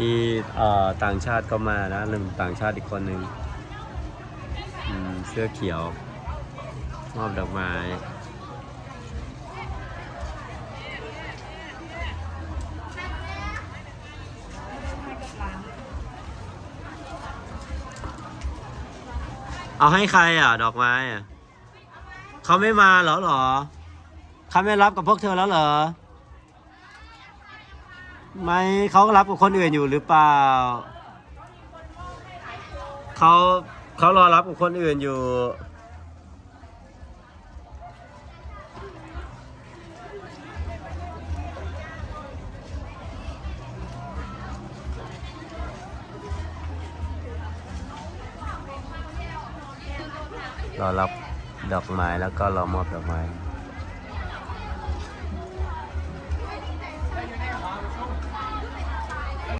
ที่ต่างชาติก็มานะหนึ่งต่างชาติอีกคนหนึ่งเสื้อเขียว มอบดอกไม้เอาให้ใครอะ ดอกไม้อะเขาไม่มาเหรอหรอเขาไม่รับกับพวกเธอแล้วเหรอ ไม่เขาก็รับกับคนอื่นอยู่หรือเปล่าเขาเขารอรับกับคนอื่นอยู่ รอรับดอกไม้แล้วก็รอมอบดอกไม้